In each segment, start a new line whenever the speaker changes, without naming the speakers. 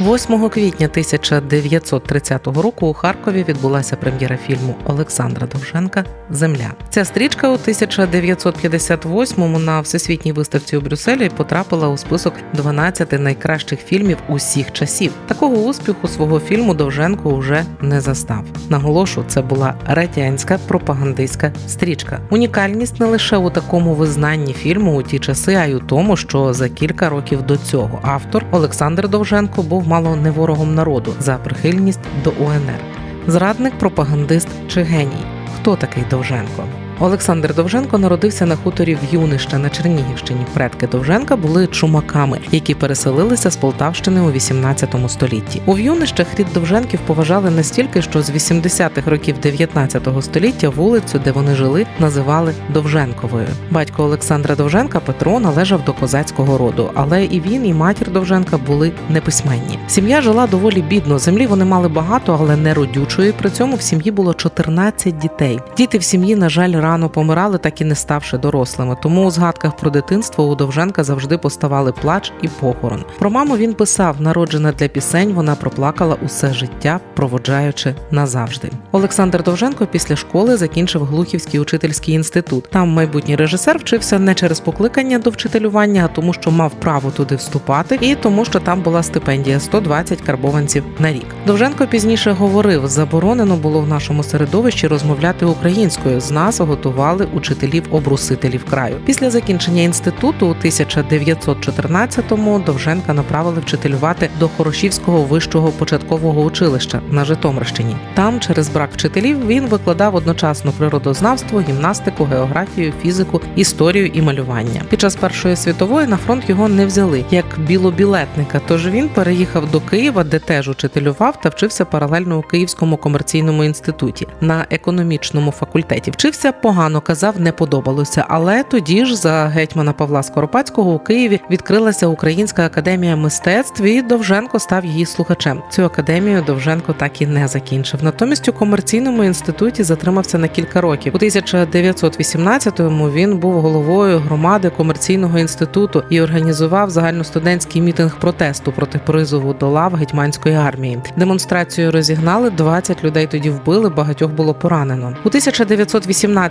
8 квітня 1930 року у Харкові відбулася прем'єра фільму Олександра Довженка Земля. Ця стрічка у 1958-му на всесвітній виставці у Брюсселі потрапила у список 12 найкращих фільмів усіх часів. Такого успіху свого фільму Довженко уже не застав. Наголошу, це була радянська пропагандистська стрічка. Унікальність не лише у такому визнанні фільму у ті часи, а й у тому, що за кілька років до цього автор Олександр Довженко був мало не ворогом народу за прихильність до УНР. Зрадник, пропагандист чи геній. Хто такий Довженко? Олександр Довженко народився на хуторі в Юнища на Чернігівщині. Предки Довженка були чумаками, які переселилися з Полтавщини у 18 столітті. У В'юнищах рід Довженків поважали настільки, що з 80-х років 19 століття вулицю, де вони жили, називали Довженковою. Батько Олександра Довженка Петро належав до козацького роду, але і він, і матір Довженка були неписьменні. Сім'я жила доволі бідно. Землі вони мали багато, але не родючої. При цьому в сім'ї було 14 дітей. Діти в сім'ї, на жаль, рано помирали, так і не ставши дорослими. Тому у згадках про дитинство у Довженка завжди поставали плач і похорон. Про маму він писав: народжена для пісень, вона проплакала усе життя, проводжаючи назавжди. Олександр Довженко після школи закінчив Глухівський учительський інститут. Там майбутній режисер вчився не через покликання до вчителювання, а тому, що мав право туди вступати, і тому, що там була стипендія 120 карбованців на рік. Довженко пізніше говорив: заборонено було в нашому середовищі розмовляти українською. З нас готували учителів-обрусителів краю. Після закінчення інституту у 1914-му Довженка направили вчителювати до Хорошівського вищого початкового училища на Житомирщині. Там, через брак вчителів, він викладав одночасно природознавство, гімнастику, географію, фізику, історію і малювання. Під час Першої світової на фронт його не взяли як білобілетника. Тож він переїхав до Києва, де теж учителював та вчився паралельно у Київському комерційному інституті на економічному факультеті. Вчився погано, казав, не подобалося. Але тоді ж за гетьмана Павла Скоропадського у Києві відкрилася Українська академія мистецтв, і Довженко став її слухачем. Цю академію Довженко так і не закінчив. Натомість у комерційному інституті затримався на кілька років. У 1918-му він був головою громади комерційного інституту і організував загальностудентський мітинг протесту проти призову до лав гетьманської армії. Демонстрацію розігнали 20 людей. Тоді вбили, багатьох було поранено. У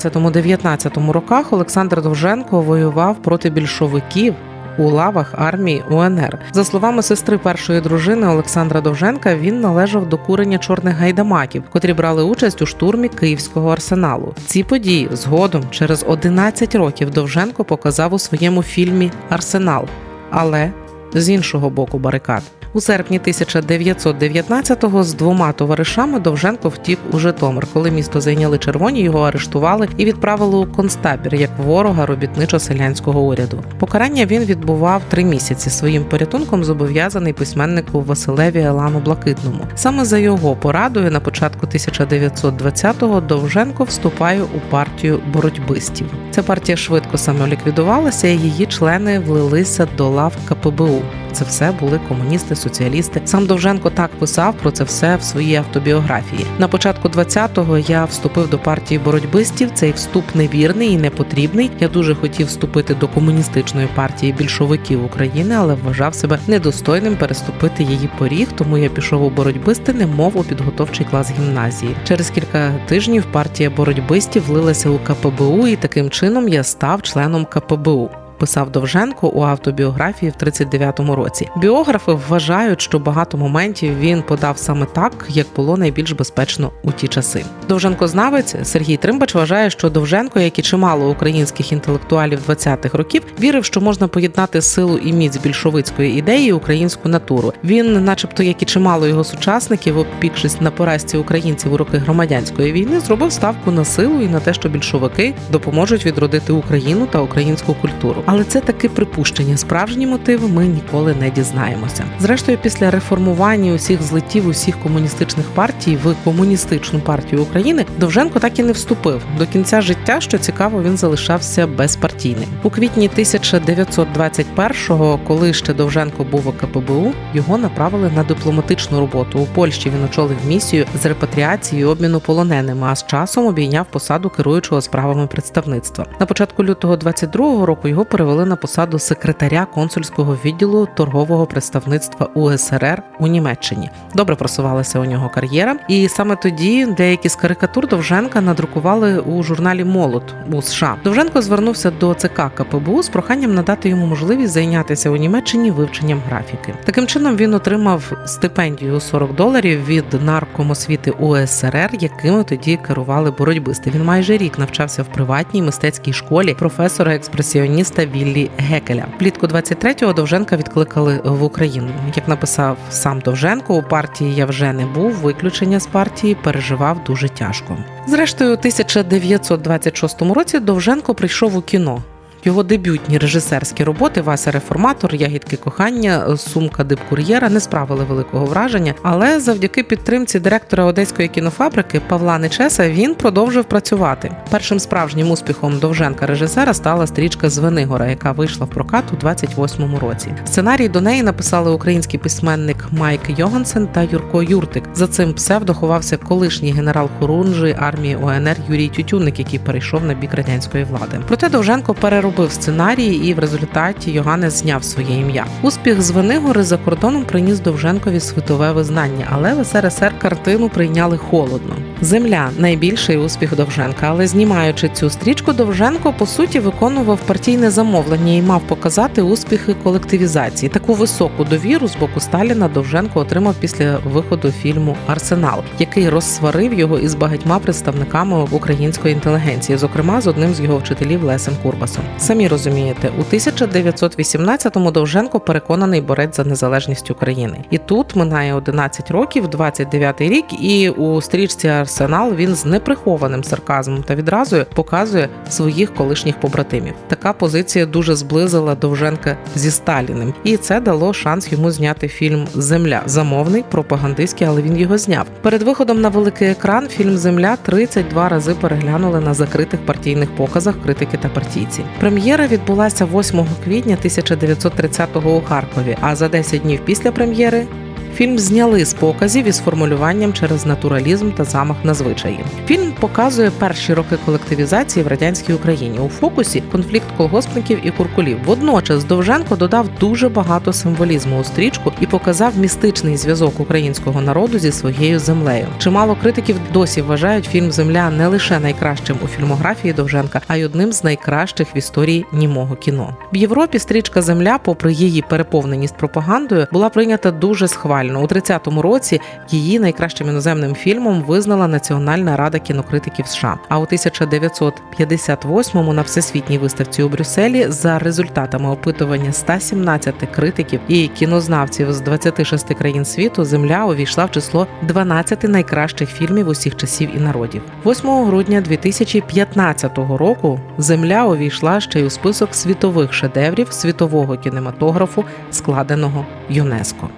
1918-19 роках Олександр Довженко воював проти більшовиків. У лавах армії УНР за словами сестри першої дружини Олександра Довженка, він належав до курення чорних гайдамаків, котрі брали участь у штурмі київського арсеналу. Ці події згодом через 11 років Довженко показав у своєму фільмі Арсенал, але з іншого боку барикад. У серпні 1919-го з двома товаришами Довженко втік у Житомир. Коли місто зайняли червоні, його арештували і відправили у концтабір як ворога робітничо-селянського уряду. Покарання він відбував три місяці. Своїм порятунком зобов'язаний письменнику Василеві Елану Блакитному. Саме за його порадою на початку 1920-го Довженко вступає у партію боротьбистів. Ця партія швидко самоліквідувалася, і її члени влилися до лав КПБУ. Це все були комуністи, соціалісти. Сам Довженко так писав про це все в своїй автобіографії. На початку 20-го я вступив до партії боротьбистів. Цей вступ невірний і непотрібний. Я дуже хотів вступити до комуністичної партії більшовиків України, але вважав себе недостойним переступити її поріг. Тому я пішов у боротьбисти, немов у підготовчий клас гімназії. Через кілька тижнів партія боротьбистів влилася у КПБУ, і таким чином я став членом КПБУ писав Довженко у автобіографії в 39-му році. Біографи вважають, що багато моментів він подав саме так, як було найбільш безпечно у ті часи. Довженко знавець Сергій Тримбач вважає, що Довженко, як і чимало українських інтелектуалів 20-х років, вірив, що можна поєднати силу і міць більшовицької ідеї українську натуру. Він, начебто, як і чимало його сучасників, опікшись на поразці українців у роки громадянської війни, зробив ставку на силу і на те, що більшовики допоможуть відродити Україну та українську культуру. Але це таки припущення. Справжні мотиви ми ніколи не дізнаємося. Зрештою, після реформування усіх злетів усіх комуністичних партій в комуністичну партію України Довженко так і не вступив. До кінця життя, що цікаво, він залишався безпартійним. У квітні 1921-го, коли ще Довженко був у КПБУ, його направили на дипломатичну роботу. У Польщі він очолив місію з репатріації і обміну полоненими, а з часом обійняв посаду керуючого справами представництва. На початку лютого 22-го року його перевели на посаду секретаря консульського відділу торгового представництва УСРР у Німеччині. Добре просувалася у нього кар'єра, і саме тоді деякі з карикатур Довженка надрукували у журналі Молот у США. Довженко звернувся до ЦК КПБУ з проханням надати йому можливість зайнятися у Німеччині вивченням графіки. Таким чином він отримав стипендію у 40 доларів від наркомосвіти УСРР, якими тоді керували боротьбисти. Він майже рік навчався в приватній мистецькій школі професора експресіоніста Віллі Гекеля. Влітку 23-го Довженка відкликали в Україну. Як написав сам Довженко, у партії я вже не був. Виключення з партії переживав дуже тяжко. Зрештою, у 1926 році Довженко прийшов у кіно. Його дебютні режисерські роботи Вася Реформатор, Ягідки кохання, Сумка дипкур'єра не справили великого враження, але завдяки підтримці директора одеської кінофабрики Павла Нечеса він продовжив працювати. Першим справжнім успіхом Довженка режисера стала стрічка Звенигора, яка вийшла в прокат у 28-му році. Сценарій до неї написали український письменник Майк Йогансен та Юрко Юртик. За цим псевдо ховався колишній генерал Хорунжий армії ОНР Юрій Тютюник, який перейшов на бік радянської влади. Проте Довженко переробив сценарій, і в результаті Йоганнес зняв своє ім'я. Успіх з Венигори за кордоном приніс Довженкові світове визнання, але в СРСР картину прийняли холодно. Земля найбільший успіх Довженка, але знімаючи цю стрічку, Довженко по суті виконував партійне замовлення і мав показати успіхи колективізації. Таку високу довіру з боку Сталіна Довженко отримав після виходу фільму Арсенал, який розсварив його із багатьма представниками української інтелігенції, зокрема з одним з його вчителів Лесем Курбасом. Самі розумієте, у 1918-му Довженко переконаний борець за незалежність України. І тут минає 11 років, 29-й рік, і у стрічці Арсенал він з неприхованим сарказмом та відразою показує своїх колишніх побратимів. Така позиція дуже зблизила Довженка зі Сталіним, і це дало шанс йому зняти фільм Земля замовний, пропагандистський, але він його зняв. Перед виходом на великий екран фільм Земля 32 рази переглянули на закритих партійних показах критики та партійці. Прем'єра відбулася 8 квітня 1930-го у Харкові. А за 10 днів після прем'єри фільм зняли з показів із формулюванням через натуралізм та замах на звичаї. Фільм показує перші роки колективізації в радянській Україні. У фокусі конфлікт колгоспників і куркулів. Водночас Довженко додав дуже багато символізму у стрічку і показав містичний зв'язок українського народу зі своєю землею. Чимало критиків досі вважають фільм Земля не лише найкращим у фільмографії Довженка, а й одним з найкращих в історії німого кіно. В Європі стрічка Земля, попри її переповненість пропагандою, була прийнята дуже схвально. У 30-му році її найкращим іноземним фільмом визнала Національна рада кінокритиків США. А у 1958-му на всесвітній виставці у Брюсселі за результатами опитування 117 критиків і кінознавців з 26 країн світу Земля увійшла в число 12 найкращих фільмів усіх часів і народів. 8 грудня 2015 року Земля увійшла ще й у список світових шедеврів світового кінематографу, складеного ЮНЕСКО.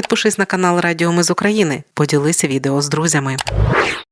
Підпишись на канал Радіо Ми з України, поділися відео з друзями.